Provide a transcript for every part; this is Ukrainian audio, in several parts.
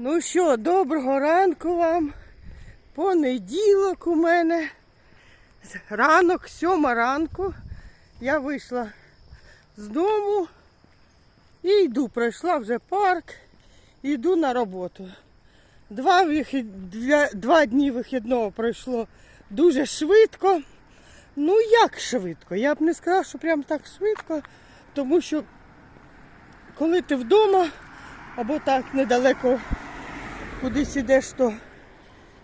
Ну що, доброго ранку вам. Понеділок у мене. Ранок, сьома ранку. Я вийшла з дому і йду. Пройшла вже парк, йду на роботу. Два, два, два дні вихідного пройшло дуже швидко. Ну як швидко? Я б не сказала, що прям так швидко, тому що коли ти вдома або так недалеко кудись ідеш, то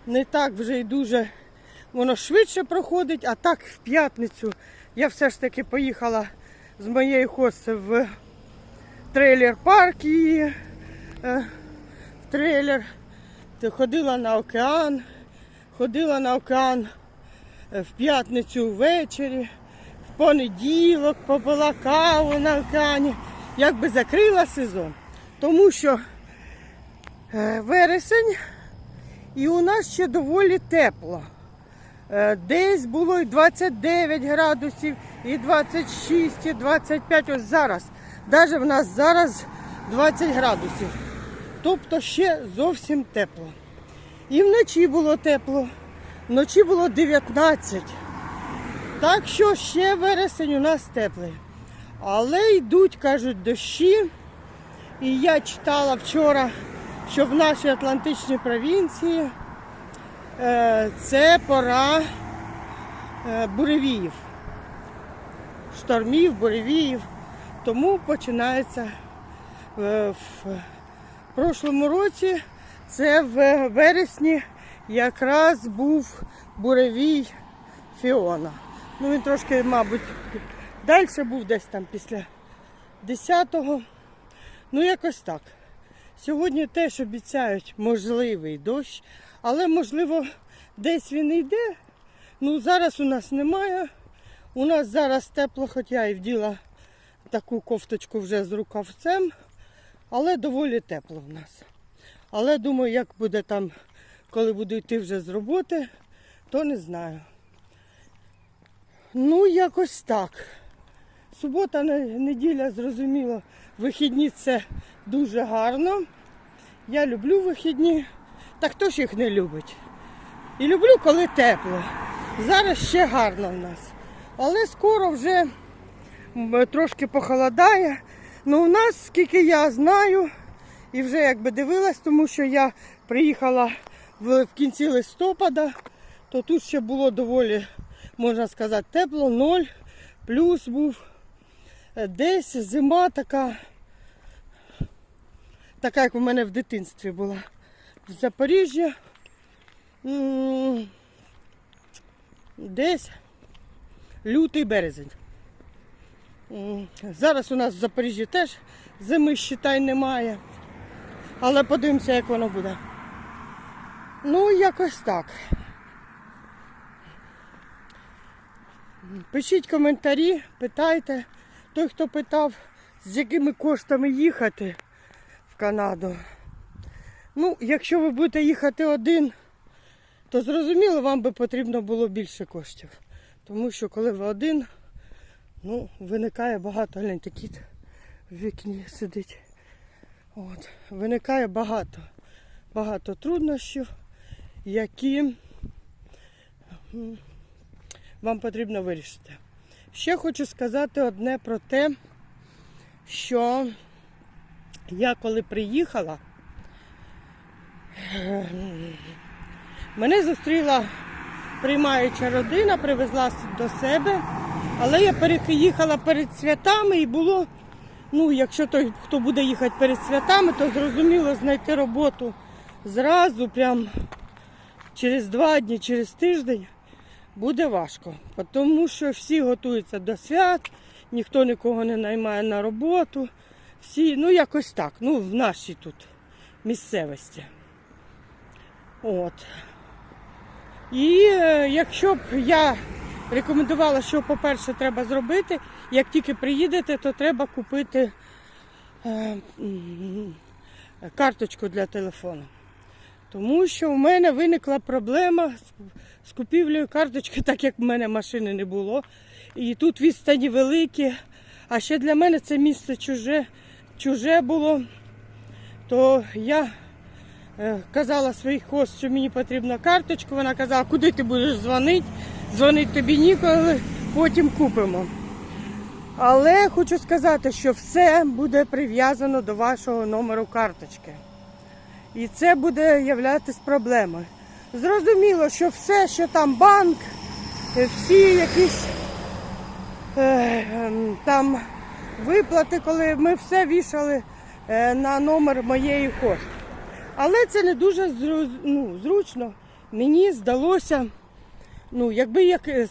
не так вже й дуже воно швидше проходить, а так в п'ятницю я все ж таки поїхала з моєї хоси в трейлер парк і е, в трейлер. Ходила на океан, ходила на океан е, в п'ятницю ввечері, в понеділок попила каву на океані, якби закрила сезон. Тому що вересень і у нас ще доволі тепло. Е, Десь було і 29 градусів, і 26, і 25. Ось зараз. Навіть в нас зараз 20 градусів. Тобто ще зовсім тепло. І вночі було тепло. Вночі було 19. Так що ще вересень у нас теплий. Але йдуть, кажуть, дощі. І я читала вчора, що в нашій Атлантичній провінції е, це пора е, буревіїв. Штормів, буревіїв. Тому починається е, в прошлому році, це в вересні якраз був буревій Фіона. Ну він трошки, мабуть, далі був десь там після 10-го. Ну, якось так. Сьогодні теж обіцяють можливий дощ, але можливо десь він йде. Ну, зараз у нас немає. У нас зараз тепло, хоч я і вділа таку кофточку вже з рукавцем, але доволі тепло в нас. Але думаю, як буде там, коли буду йти вже з роботи, то не знаю. Ну, якось так. Субота, неділя, зрозуміло, вихідні це дуже гарно. Я люблю вихідні. Та хто ж їх не любить? І люблю, коли тепло. Зараз ще гарно в нас. Але скоро вже трошки похолодає. Ну, у нас, скільки я знаю, і вже якби дивилась, тому що я приїхала в, кінці листопада, то тут ще було доволі, можна сказати, тепло, ноль, плюс був. Е, Десь зима така, така, як у мене в дитинстві була. В Запоріжжі. Десь лютий березень. Зараз у нас в Запоріжжі теж зими считай немає. Але подивимося, як воно буде. Ну, якось так. Пишіть коментарі, питайте. Той, хто питав, з якими коштами їхати Канаду. Ну, якщо ви будете їхати один, то зрозуміло, вам би потрібно було більше коштів. Тому що коли ви один, ну, виникає багато, гляньте, в вікні сидить. От, виникає багато, багато труднощів, які вам потрібно вирішити. Ще хочу сказати одне про те, що я коли приїхала, мене зустріла приймаюча родина, привезла до себе, але я переїхала перед святами і було, ну, якщо той, хто буде їхати перед святами, то зрозуміло знайти роботу зразу, прям через два дні, через тиждень буде важко, тому що всі готуються до свят, ніхто нікого не наймає на роботу. Всі, ну якось так, ну в нашій тут місцевості. От. І е, якщо б я рекомендувала, що, по-перше, треба зробити, як тільки приїдете, то треба купити е, карточку для телефону. Тому що в мене виникла проблема з- з купівлею карточки, так як в мене машини не було. І тут відстані великі. А ще для мене це місце чуже, чуже було. То я е, казала своїх хост, що мені потрібна карточка. Вона казала, куди ти будеш дзвонити? Дзвонити тобі ніколи, потім купимо. Але хочу сказати, що все буде прив'язано до вашого номеру карточки. І це буде являтися проблемою. Зрозуміло, що все, що там банк, всі якісь е, ем, там виплати, коли ми все вішали е, на номер моєї кошти. Але це не дуже ну, зручно. Мені здалося, ну, якби як е,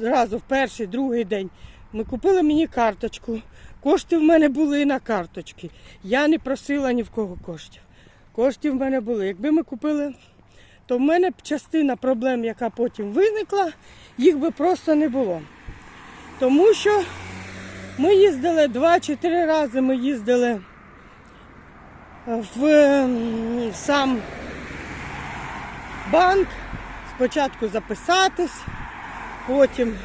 зразу, в перший, другий день ми купили мені карточку. Кошти в мене були на карточки. Я не просила ні в кого коштів. Кошти в мене були. Якби ми купили, то в мене б частина проблем, яка потім виникла, їх би просто не було. Тому що ми їздили два чи три рази. Ми їздили в ем, сам банк. Спочатку записатись, потім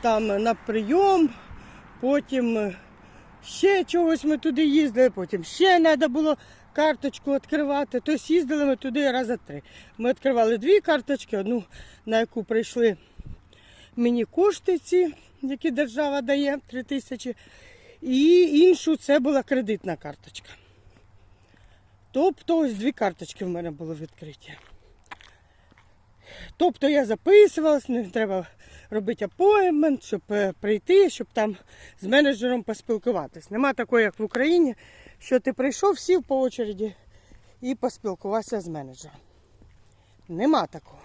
там на прийом, потім е, ще чогось ми туди їздили, потім ще треба було карточку відкривати. Тобто їздили ми туди рази три. Ми відкривали дві карточки, одну, на яку прийшли мені кошти ці, які держава дає, 3 тисячі, і іншу це була кредитна карточка. Тобто ось дві карточки в мене були відкриті. Тобто я записувалась, не треба робити апоймент, щоб е, прийти, щоб там з менеджером поспілкуватись. Нема такого, як в Україні, що ти прийшов, сів по очереді і поспілкувався з менеджером. Нема такого.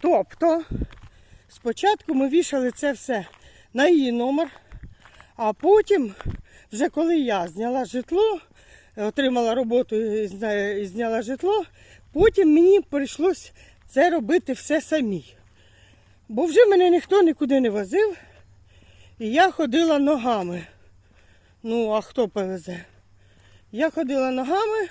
Тобто, спочатку ми вішали це все на її номер, а потім, вже коли я зняла житло, отримала роботу і зняла житло, потім мені прийшлось це робити все самій. Бо вже мене ніхто нікуди не возив, і я ходила ногами. Ну, а хто повезе? Я ходила ногами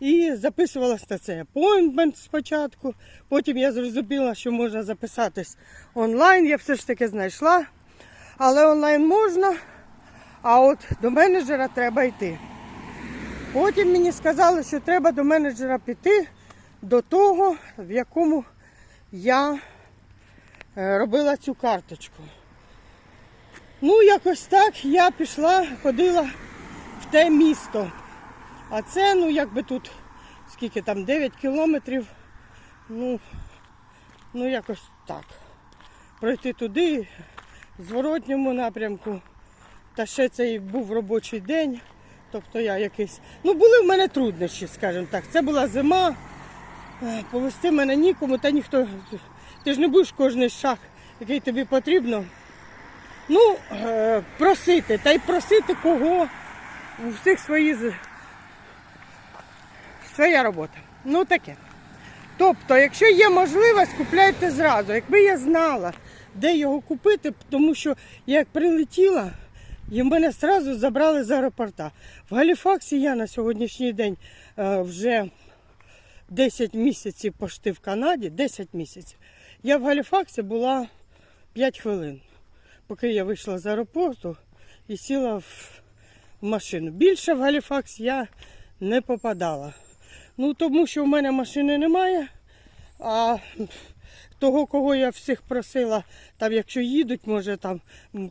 і записувалась на це апойнтмент спочатку. Потім я зрозуміла, що можна записатись онлайн. Я все ж таки знайшла. Але онлайн можна, а от до менеджера треба йти. Потім мені сказали, що треба до менеджера піти до того, в якому я е, робила цю карточку. Ну, якось так я пішла, ходила в те місто. А це, ну, якби тут, скільки там, 9 кілометрів. Ну, ну якось так. Пройти туди, в зворотньому напрямку. Та ще це і був робочий день. Тобто я якийсь. Ну, були в мене труднощі, скажімо так. Це була зима. Е, Повести мене нікому, та ніхто. Ти ж не будеш кожний шаг, який тобі потрібно. Ну, е, просити, та й просити кого. У всіх свої з- своя робота. Ну таке. Тобто, якщо є можливість, купляйте зразу. Якби я знала, де його купити, тому що я як прилетіла, і мене зразу забрали з аеропорта. В Галіфаксі я на сьогоднішній день е, вже 10 місяців пошти в Канаді, 10 місяців. Я в Галіфаксі була 5 хвилин, поки я вийшла з аеропорту і сіла в машину. Більше в Галіфакс я не попадала. Ну, тому що в мене машини немає. А того, кого я всіх просила, там, якщо їдуть, може там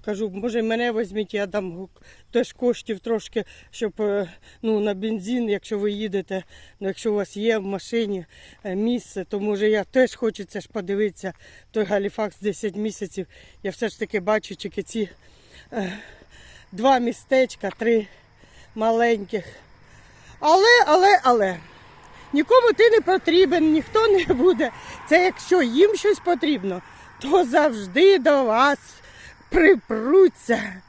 кажу, може мене візьміть, я дам теж коштів трошки, щоб е, ну, на бензин, якщо ви їдете, ну, якщо у вас є в машині е, місце, то може я теж хочеться ж подивитися той Галіфакс 10 місяців. Я все ж таки бачу тільки ці е, два містечка, три маленьких. Але, але, але. Нікому ти не потрібен, ніхто не буде. Це якщо їм щось потрібно, то завжди до вас припруться.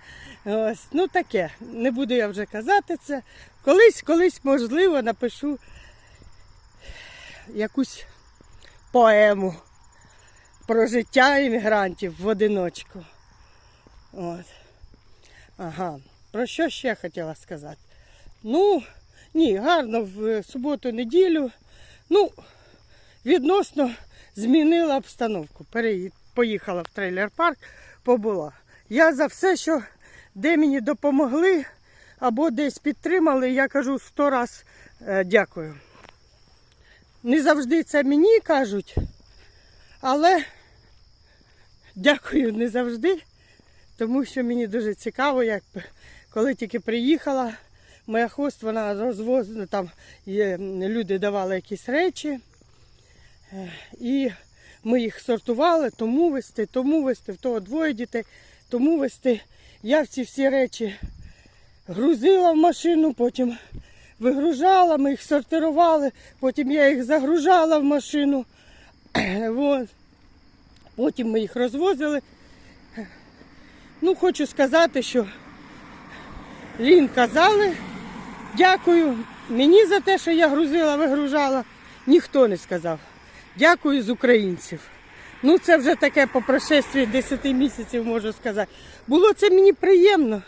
Ось, ну таке. Не буду я вже казати це. Колись, колись, можливо, напишу якусь поему про життя іммігрантів в одиночку. От. Ага. Про що ще хотіла сказати? Ну, ні, гарно в суботу, неділю. Ну, відносно змінила обстановку. Поїхала в трейлер-парк, побула. Я за все, що де мені допомогли або десь підтримали, я кажу сто раз е, дякую. Не завжди це мені кажуть, але дякую не завжди, тому що мені дуже цікаво, як коли тільки приїхала, моя хост, вона розвозила, там люди давали якісь речі, е, і ми їх сортували, тому вести, тому вести, в того двоє дітей, тому вести. Я ці всі речі грузила в машину, потім вигружала, ми їх сортирували, потім я їх загружала в машину. Вот. Потім ми їх розвозили. Ну, хочу сказати, що Лін казали, дякую мені за те, що я грузила, вигружала. Ніхто не сказав. Дякую з українців. Ну, це вже таке по прошестві 10 місяців можу сказати. Було це мені приємно.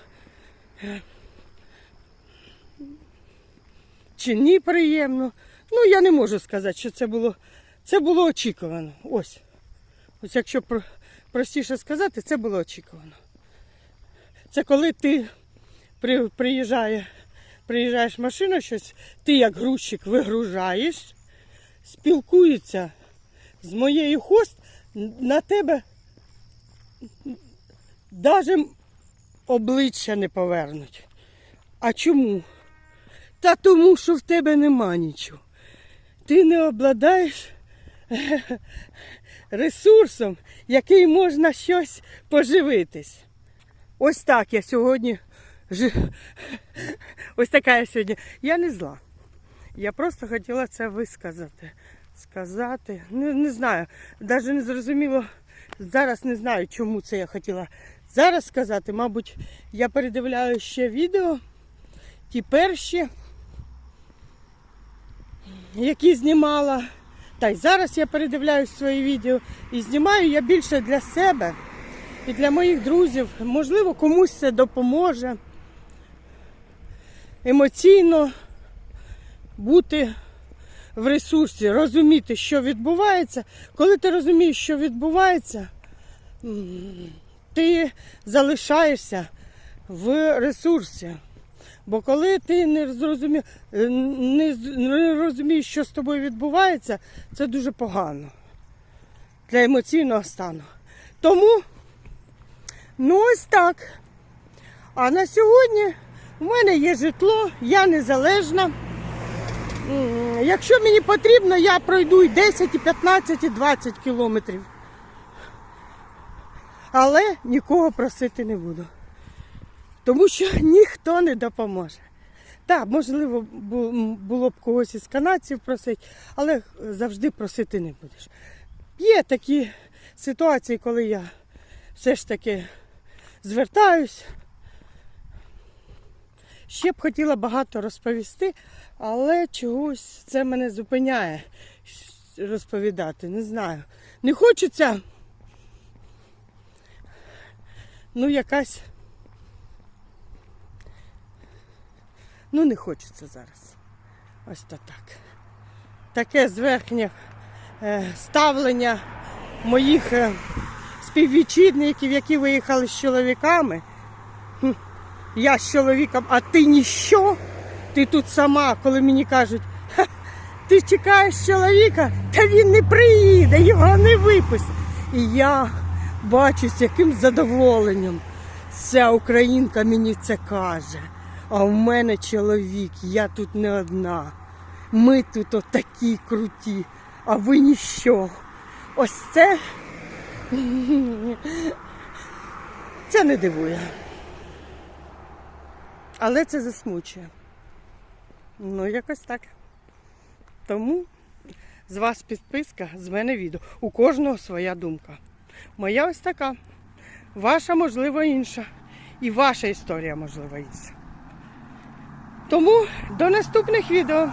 Чи ні приємно. Ну, я не можу сказати, що це було. Це було очікувано. Ось. Ось якщо про- простіше сказати, це було очікувано. Це коли ти при, приїжджає, приїжджаєш машина щось, ти як грузчик вигружаєш, спілкуються з моєю хост, на тебе навіть обличчя не повернуть. А чому? Та тому, що в тебе нема нічого. Ти не обладаєш ресурсом, який можна щось поживитись. Ось так я сьогодні. Жи- Ось така я сьогодні. Я не зла. Я просто хотіла це висказати. Сказати. Не, не знаю. Навіть не зрозуміло. Зараз не знаю, чому це я хотіла зараз сказати. Мабуть, я передивляю ще відео. Ті перші, які знімала. Та й зараз я передивляюсь свої відео і знімаю я більше для себе і для моїх друзів. Можливо, комусь це допоможе емоційно бути в ресурсі, розуміти, що відбувається. Коли ти розумієш, що відбувається, ти залишаєшся в ресурсі. Бо коли ти не зрозумів, е, не, розумієш, що з тобою відбувається, це дуже погано для емоційного стану. Тому, ну ось так. А на сьогодні в мене є житло, я незалежна. Якщо мені потрібно, я пройду і 10, і 15, і 20 кілометрів. Але нікого просити не буду. Тому що ніхто не допоможе. Так, можливо, було б когось із канадців просити, але завжди просити не будеш. Є такі ситуації, коли я все ж таки звертаюсь. Ще б хотіла багато розповісти, але чогось це мене зупиняє розповідати. Не знаю. Не хочеться. Ну, якась. Ну, не хочеться зараз. Ось то так. Таке зверхнє е, ставлення моїх е, співвітчизників, які виїхали з чоловіками. Я з чоловіком, а ти ніщо. Ти тут сама, коли мені кажуть, ти чекаєш чоловіка, та він не приїде, його не випустять. І я бачу, з яким задоволенням ця українка мені це каже. А в мене чоловік, я тут не одна. Ми тут отакі круті, а ви ніщо. Ось це. Це не дивує. Але це засмучує. Ну, якось так. Тому з вас підписка, з мене відео. У кожного своя думка. Моя ось така. Ваша, можливо, інша. І ваша історія, можливо, інша. Тому до наступних відео.